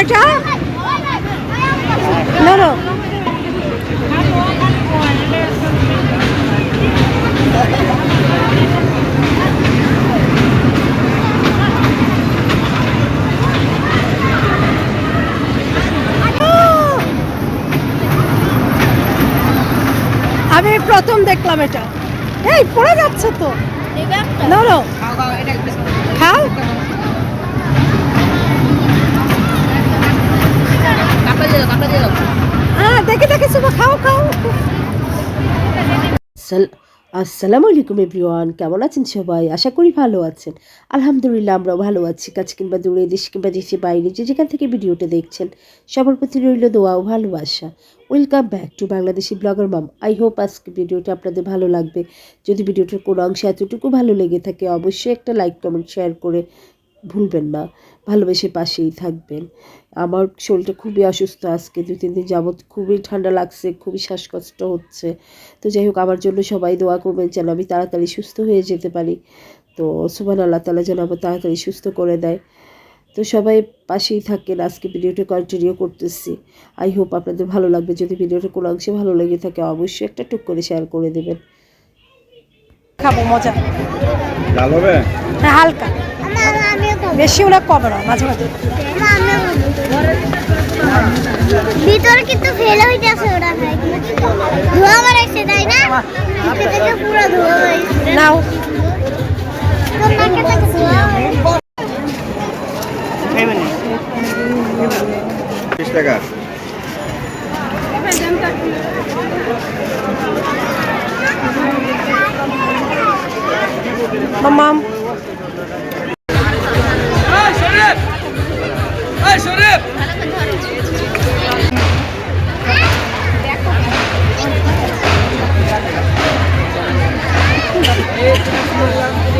এটা? না না। আমি প্রথম দেখলাম এটা। এই পড়ে যাচ্ছে তো। না না। খাও আসসালামু আলাইকুম এভরিওয়ান, কেমন আছেন সবাই? আশা করি ভালো আছেন। আলহামদুলিল্লাহ, আমরাও ভালো আছি। কাছে কিংবা দূরে, দেশ কিংবা দেশে বাইরে যে যেখান থেকে ভিডিওটা দেখছেন, সবার প্রতি রইল দোয়া ও ভালোবাসা। Welcome back to Bangladeshi blogger Mam I hope আজকে ভিডিওটা আপনাদের ভালো লাগবে। যদি ভিডিওটার কোনো অংশে এতটুকু ভালো লেগে থাকে, অবশ্যই একটা লাইক কমেন্ট শেয়ার করে ভুলবেন না ভালোবেসে পাশেই থাকবেন। আমার শরীরটা খুবই অসুস্থ আজকে দু তিন দিন যাবৎ খুবই ঠান্ডা লাগছে খুবই শ্বাসকষ্ট হচ্ছে। তো যাই হোক আমার জন্য সবাই দোয়া করবেন যেন আমি তাড়াতাড়ি সুস্থ হয়ে যেতে পারি। তো সুবান আল্লাহ তালা যেন আমার তাড়াতাড়ি সুস্থ করে দেয়। তো সবাই পাশেই থাকেন আজকে ভিডিওটা কন্টিনিউ করতেছি। আই হোপ আপনাদের ভালো লাগবে। যদি ভিডিওটা কোনো অংশে ভালো লেগে থাকে অবশ্যই একটা টুক করে শেয়ার করে দেবেন। খাব মজা। ডাল হবে? হ্যাঁ হালকা। বেশি ওরা কবে না মাঝে মাঝে? ভিতরে কিন্তু ফেলে হইতেছে ওরা খাই ধোয়া মারাইছে তাই না? থেকে পুরো ধোয়া হয়েছে। নাও। টাকা। মামাম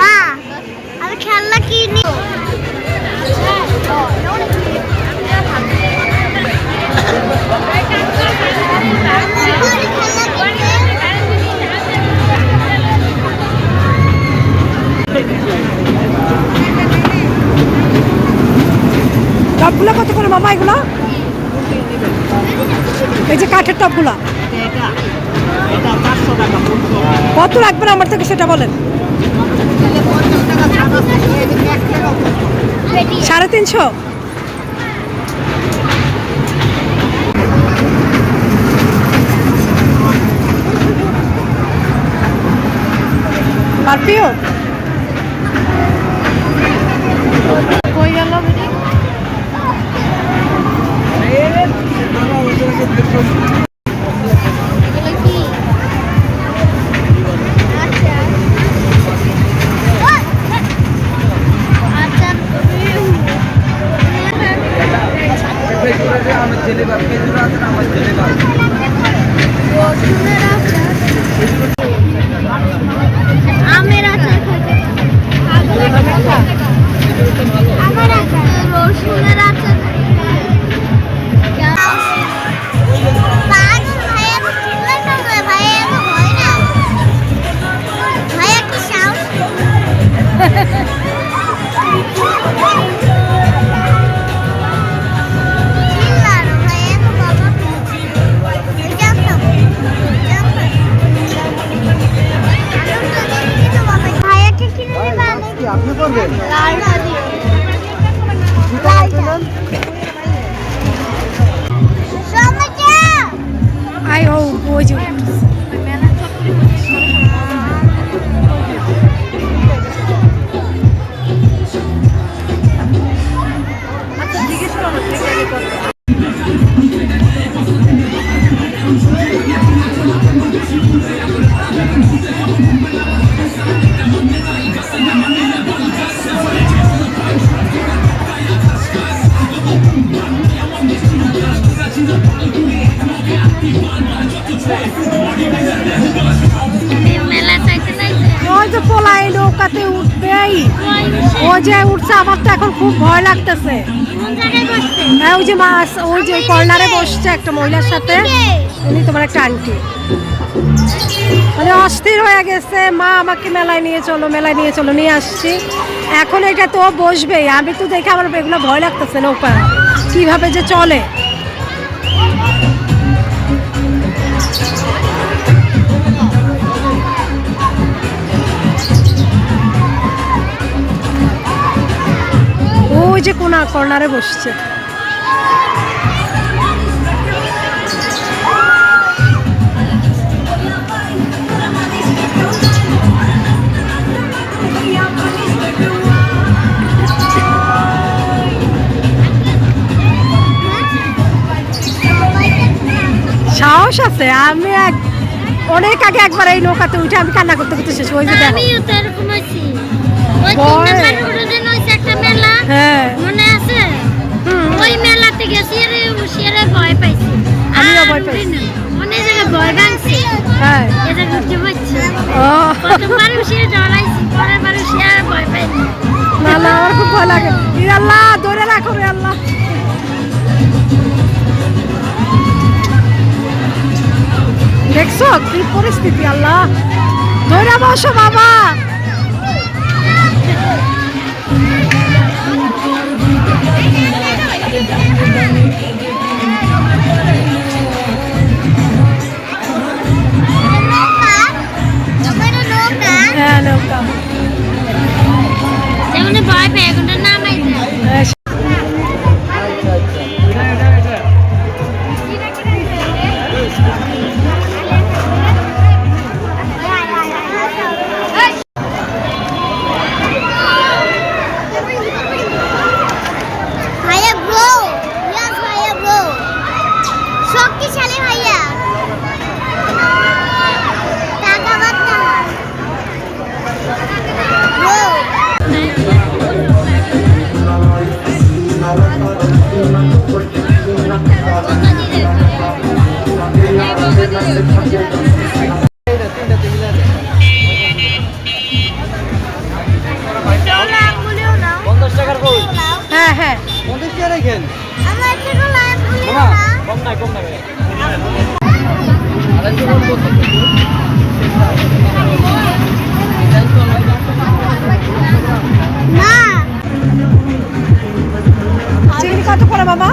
মা আমি খেলনা কিনি। টপগুলো কত করে মামা এগুলো? এই যে কাঠের টপগুলো। কত রাখবেন আমার থেকে সেটা বলেন? সাড়ে তিনশো? পারপিও কই গেল? বেটি আপনি করবেন লালটা দিয়ে ও যে উঠছে, আমার তো এখন খুব ভয় লাগতেছে। হ্যাঁ ওই যে মাছ ওই যে কর্নারে বসছে একটা মহিলার সাথে। উনি তোমার একটা আন্টি। মানে অস্থির হয়ে গেছে, মা আমাকে মেলায় নিয়ে চলো, মেলায় নিয়ে চলো, নিয়ে আসছি। এখন এটা তো বসবেই, আমি তো দেখে আমার এগুলো ভয় লাগতেছে, নৌকা। কীভাবে যে চলে? ওই যে কোনা কর্নারে বসছে। সাহস আছে আমি এক অনেক আগে একবার এই নৌকাতে উঠে আমি কান্না করতে করতে শেষ ওই যে দেখো তো এরকম হয়েছি। ওই মেলা হ্যাঁ। মনে আছে? ওই মেলাতে গেছি ভয় পাইছি। আমিও ভয় পাইছি। উঠি না। জায়গায় ভয় ভাঙছি। হ্যাঁ। এটা উঠতে পারছি ও। কতবার হুশিয়ারে জড়াইছি পরের বার ভয় পাইনি। না না আমার খুব ভয় লাগে। আল্লাহ ধরে রাখো রে আল্লাহ। দেখছ কি পরিস্থিতি আল্লাহ? ধরে বসো বাবা। ใจงามใจหน่ হ্যাঁ হ্যাঁ। পঞ্চাশ টাকা রেখেন? আমার থেকে লাভ মামা কম নাই কম নাই না। চিংড়ি কত করে বাবা?